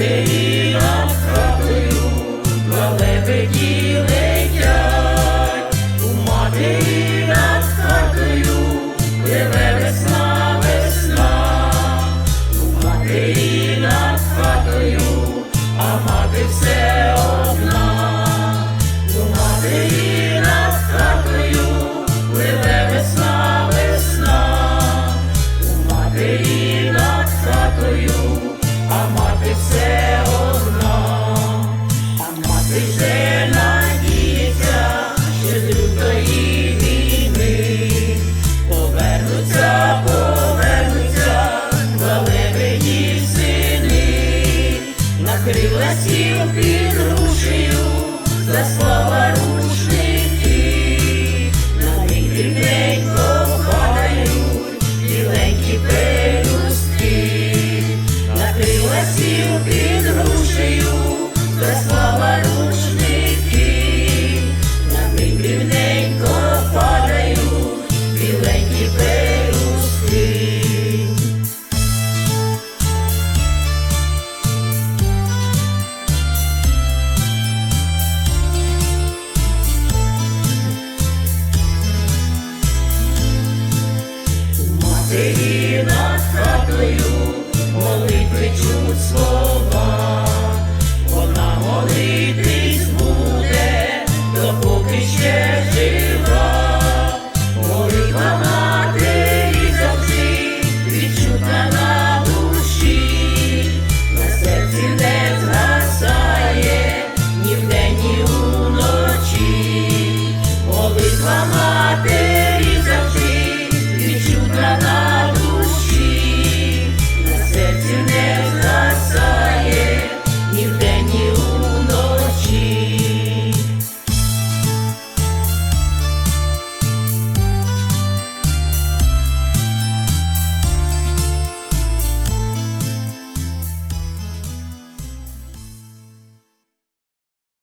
матері над хатою, два лебеді летять, у матері над хатою, пливе весна, весна, у матері над хатою, а мати все. засів під рушею, до слова рушники, на ним рівненько падають біленькі пелюстки. Матері над хатою молитви чуть слова.